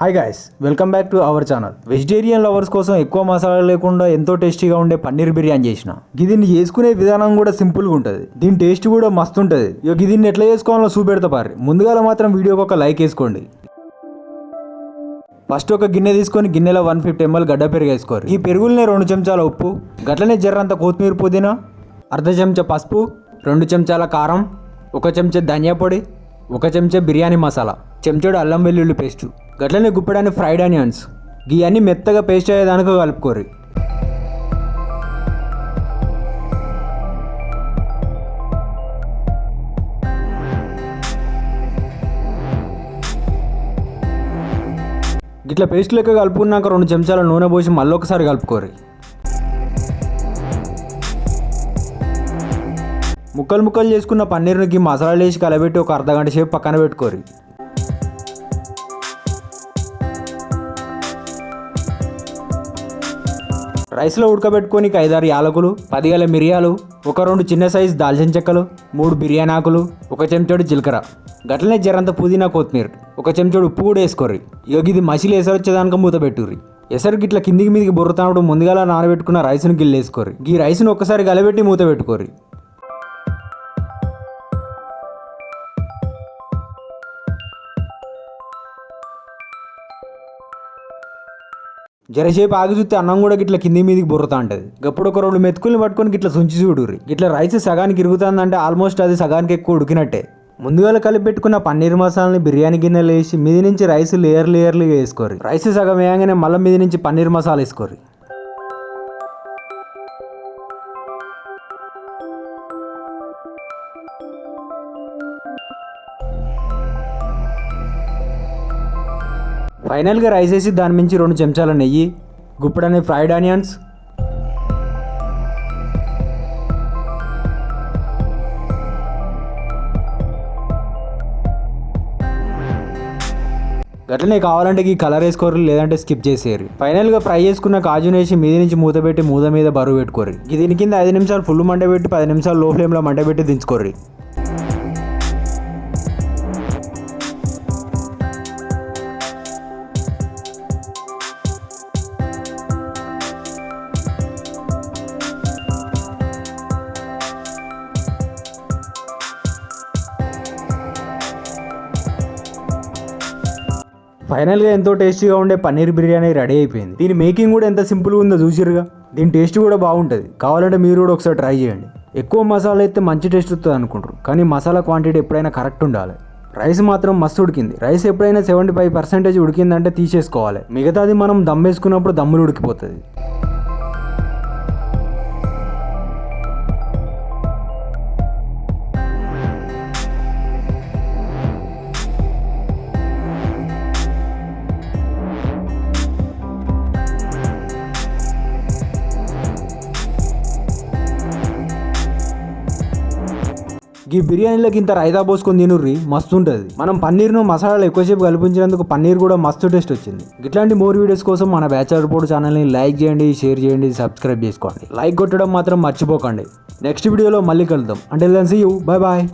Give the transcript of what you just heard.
Hi guys welcome back to our channel vegetarian lovers కోసం ఎక్కువ మసాలా లేకుండా ఎంతో టేస్టీగా ఉండే పన్నీర్ బిర్యానీ చేసిన. దీన్ని చేసుకునే విధానం కూడా సింపుల్గా ఉంటుంది. దీని టేస్ట్ కూడా మస్తు ఉంటుంది. ఇక దీన్ని ఎట్లా చేసుకోవాలో చూపెడతా పారి ముందుగా మాత్రం వీడియోకి ఒక లైక్ వేసుకోండి. ఫస్ట్ ఒక గిన్నె తీసుకొని గిన్నెలో వన్ ఫిఫ్టీ ఎంఎల్ గడ్డ పెరుగు వేసుకోరు ఈ పెరుగులనే రెండు చెంచాల ఉప్పు గట్లనే జర్రంత కొత్తిమీర పుదీనా అర్ధ చెంచా పసుపు రెండు చెంచాల కారం ఒక చెంచా ధనియా పొడి ఒక చెంచా బిర్యానీ మసాలా. చెంచాడు అల్లం వెల్లుల్లి పేస్టు గట్లనే గుప్పడానికి ఫ్రైడ్ ఆనియన్స్. ఇవన్నీ మెత్తగా పేస్ట్ అయ్యేదానికి కలుపుకోరు గిట్ల పేస్ట్ లెక్క కలుపుకున్నాక రెండు చెంచాల నూనె పోసి మళ్ళీ ఒకసారి కలుపుకోరి ముక్కలు ముక్కలు చేసుకున్న పన్నీర్నికి మసాలాలు వేసి కలబెట్టి ఒక అర్ధ గంట సేపు పక్కన పెట్టుకోరి రైస్లో ఉడకబెట్టుకొని ఐదారు యాలకులు పదిగల మిరియాలు ఒక రెండు చిన్న సైజు దాల్చిన చెక్కలు మూడు బిర్యానీ ఆకులు ఒక చెంచాడు జీలకర్ర. గట్లనే జరంత పుదీనా కొత్తిమీర. ఒక చెంచాడు ఉప్పు కూడా వేసుకోర్రి. ఇక ఇది మసిలి ఎసరు వచ్చేదానికి మూత పెట్టుర్రి. ఎసరు గిట్ల కిందికి మీదికి బుర్రతానప్పుడు ముందుగా నానబెట్టుకున్న రైస్ను గిల్లేసుకోర్రి. ఈ రైస్ను ఒక్కసారి గలబెట్టి మూత పెట్టుకోర్రి. జరసేపు ఆగి చూస్తే అన్నం కూడా గిట్ల కింది మీదకి బుర్రతా ఉంటుంది గప్పుడు ఒక రెండు మెతుకుల్ని పట్టుకొని గిట్ల సుంచి చూడుర్రి. గిట్ల రైస్ సగానికి ఇరుగుతుందంటే ఆల్మోస్ట్ అది సగానికి ఎక్కువ ఉడికినట్టే. ముందుగా కలిపి పెట్టుకున్న పన్నీర్ మసాలాని బిర్యానీ గిన్నెలు వేసి మీది నుంచి రైస్ లేయర్ లేయర్లుగా వేసుకోరు రైస్ సగం వేయగానే మళ్ళీ మీది నుంచి పన్నీర్ మసాలా వేసుకోరు ఫైనల్గా రైస్ వేసి దాని మించి రెండు చెంచాల నెయ్యి గుప్పడనే ఫ్రైడ్ ఆనియన్స్. గట్లనే కావాలంటే ఈ కలర్ వేసుకోరు లేదంటే స్కిప్ చేసేయరు ఫైనల్గా ఫ్రై చేసుకున్న కాజుని వేసి మీద నుంచి మూత పెట్టి మూత మీద బరువు పెట్టుకోరు దీని కింద ఐదు నిమిషాలు ఫుల్ మంట పెట్టి పది నిమిషాలు లో ఫ్లేమ్లో మంట పెట్టి దించుకోర్రి. ఫైనల్గా ఎంతో టేస్టీగా ఉండే పన్నీర్ బిర్యానీ రెడీ అయిపోయింది. దీని మేకింగ్ కూడా ఎంత సింపుల్గా ఉందో చూసిరుగా దీని టేస్ట్ కూడా బాగుంటుంది. కావాలంటే మీరు కూడా ఒకసారి ట్రై చేయండి. ఎక్కువ మసాలా అయితే మంచి టేస్ట్ వస్తుంది అనుకుంటారు. కానీ మసాలా క్వాంటిటీ ఎప్పుడైనా కరెక్ట్ ఉండాలి. రైస్ మాత్రం మస్తు ఉడికింది. రైస్ ఎప్పుడైనా సెవెంటీ ఫైవ్ పర్సెంటేజ్ ఉడికిందంటే తీసేసుకోవాలి. మిగతాది మనం దమ్ వేసుకున్నప్పుడు దమ్ములు ఉడికిపోతుంది. ఈ బిర్యానీలోకి ఇంత రైతా పోసుకొని తినుర్రి మస్తు ఉంటుంది. మనం పన్నీర్ను మసాలాలు ఎక్కువసేపు కల్పించినందుకు పన్నీర్ కూడా మస్తు టేస్ట్ వచ్చింది. ఇట్లాంటి మోర్ వీడియోస్ కోసం మన బ్యాచలర్ రిపోర్ట్ ఛానల్ని లైక్ చేయండి షేర్ చేయండి సబ్స్క్రైబ్ చేసుకోండి. లైక్ కొట్టడం మాత్రం మర్చిపోకండి. నెక్స్ట్ వీడియోలో మళ్ళీ కలుద్దాం. అంటే సీ యూ బాయ్ బాయ్